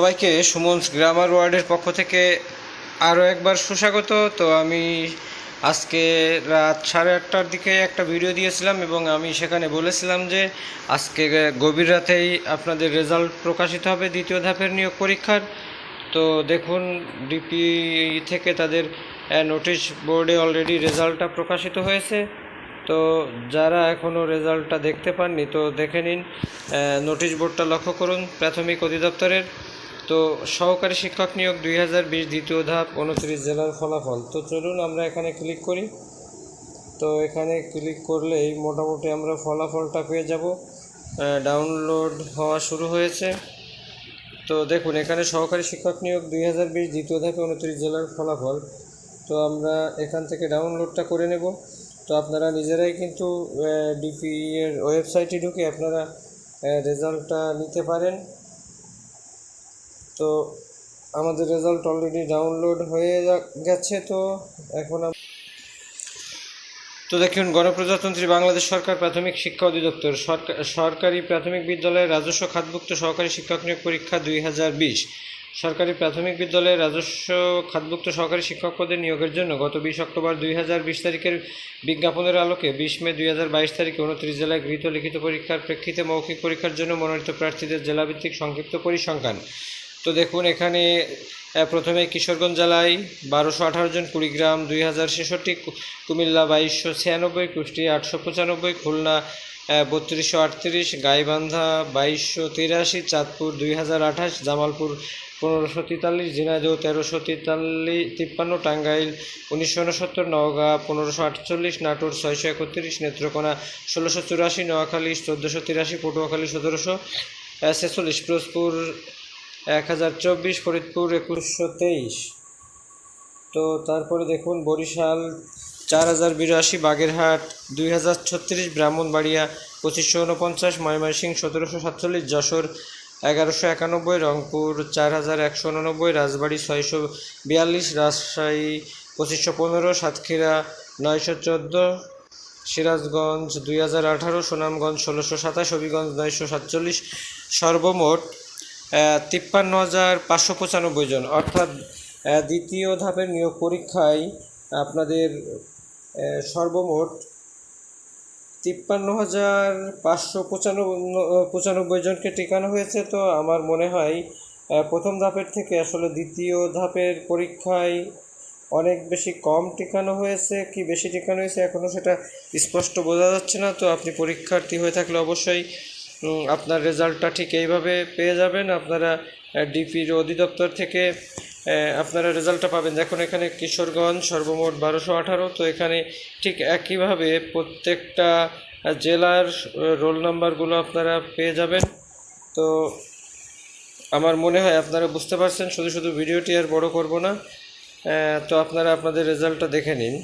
সবাইকে সুমনস গ্রামার ওয়ার্ডের পক্ষ থেকে আরও একবার সুস্বাগত। তো আমি আজকে রাত সাড়ে আটটার দিকে একটা ভিডিও দিয়েছিলাম এবং আমি সেখানে বলেছিলাম যে আজকে গভীর রাতেই আপনাদের রেজাল্ট প্রকাশিত হবে দ্বিতীয় ধাপের নিয়োগ পরীক্ষার। তো দেখুন, ডিপি থেকে তাদের নোটিশ বোর্ডে অলরেডি রেজাল্টটা প্রকাশিত হয়েছে। তো যারা এখনও রেজাল্টটা দেখতে পাননি, তো দেখে নিন নোটিশ বোর্ডটা লক্ষ্য করুন, প্রাথমিক অধিদপ্তরের। তো সহকারী শিক্ষক নিয়োগ দুই হাজার বিশ দ্বিতীয় ধাপ, উনত্রিশ জেলার ফলাফল। তো চলুন আমরা এখানে ক্লিক করি। তো এখানে ক্লিক করলেই মোটামুটি আমরা ফলাফলটা পেয়ে যাব। ডাউনলোড হওয়া শুরু হয়েছে। তো দেখুন, এখানে সহকারী শিক্ষক নিয়োগ দুই হাজার বিশ দ্বিতীয় ধাপে উনত্রিশ জেলার ফলাফল। তো আমরা এখান থেকে ডাউনলোডটা করে নেব। তো আপনারা নিজেরাই কিন্তু ডিপি এর ওয়েবসাইটে ঢুকে আপনারা রেজাল্টটা নিতে পারেন। তো আমাদের রেজাল্ট অলরেডি ডাউনলোড হয়ে গেছে তো এখন তো দেখুন, গণপ্রজাতন্ত্রী বাংলাদেশ সরকার প্রাথমিক শিক্ষা অধিদপ্তর, সরকা- সরকারি প্রাথমিক বিদ্যালয়ের রাজস্ব খাতভুক্ত সহকারী শিক্ষক নিয়োগ পরীক্ষা দুই হাজার বিশ। সরকারি প্রাথমিক বিদ্যালয়ের রাজস্ব খাতভুক্ত সহকারী শিক্ষক পদে নিয়োগের জন্য গত বিশ অক্টোবর দুই হাজার বিশ তারিখের বিজ্ঞাপনের আলোকে বিশ মে দুই হাজার বাইশ তারিখে উনত্রিশ জেলায় গৃহীত লিখিত পরীক্ষার প্রেক্ষিতে মৌখিক পরীক্ষার জন্য মনোনীত প্রার্থীদের জেলাভিত্তিক সংক্ষিপ্ত পরিসংখ্যান। তো দেখুন, এখানে প্রথমে কিশোরগঞ্জ জেলায় বারোশো আঠারো জন কুড়িগ্রাম দুই হাজার ছেষট্টি কুমিল্লা বাইশশো ছিয়ানব্বই, কুষ্টিয়া আটশো পঁচানব্বই, খুলনা বত্রিশশো আটত্রিশ, গাইবান্ধা বাইশশো তিরাশি, চাঁদপুর দুই হাজার আঠাশ, জামালপুর পনেরোশো তেতাল্লিশ, ঝিনাইদহ তেরোশো তেতাল্লিশ তিপ্পান্ন, টাঙ্গাইল উনিশশো উনসত্তর, নওগাঁ পনেরোশো আটচল্লিশ, নাটোর ছয়শো একত্রিশ, নেত্রকোনা ষোলোশো চুরাশি, নোয়াখালী চোদ্দোশো তিরাশি, পটুয়াখালী সতেরোশো ছেচল্লিশ, পিরোজপুর এক হাজার চব্বিশ, ফরিদপুর একুশশো তেইশ। তো তারপরে দেখুন, বরিশাল চার হাজার বিরাশি, বাগেরহাট দুই হাজার ছত্রিশ, ব্রাহ্মণবাড়িয়া পঁচিশশো উনপঞ্চাশ ময়মনসিংহ সতেরোশো সাতচল্লিশ, যশোর এগারোশো একানব্বই, রংপুর চার হাজার একশো উননব্বই, রাজবাড়ী ছয়শো বিয়াল্লিশ, রাজশাহী পঁচিশশো পনেরো, সাতক্ষীরা নয়শো চোদ্দ, সিরাজগঞ্জ দুই হাজার আঠারো, সুনামগঞ্জ ষোলোশো সাতাশ, হবিগঞ্জ নয়শো সাতচল্লিশ, সর্বমোট তিপ্পান্ন হাজার পাঁচশো পঁচানব্বই জন। অর্থাৎ দ্বিতীয় ধাপের নিয়োগ পরীক্ষায় আপনাদের সর্বমোট তিপ্পান্ন হাজার পাঁচশো পঁচানব্বই জনকে টিকানো হয়েছে। তো আমার মনে হয় প্রথম ধাপের থেকে আসলে দ্বিতীয় ধাপের পরীক্ষায় অনেক বেশি কম টিকানো হয়েছে। কি বেশি টিকানো হয়েছে এখনও সেটা স্পষ্ট বোঝা যাচ্ছে না। তো আপনি পরীক্ষার্থী হয়ে থাকলে অবশ্যই আপনার রেজাল্টটা ঠিক এইভাবে পেয়ে যাবেন। আপনারা ডিপির অধিদপ্তর থেকে আপনারা রেজাল্টটা পাবেন। দেখুন, এখানে কিশোরগঞ্জ সর্বমোট বারোশো আঠারো। তো এখানে ঠিক একইভাবে প্রত্যেকটা জেলার রোল নাম্বারগুলো আপনারা পেয়ে যাবেন। তো আমার মনে হয় আপনারা বুঝতে পারছেন, শুধু শুধু ভিডিওটি আর বড় করব না। তো আপনারা আপনাদের রেজাল্টটা দেখে নিন।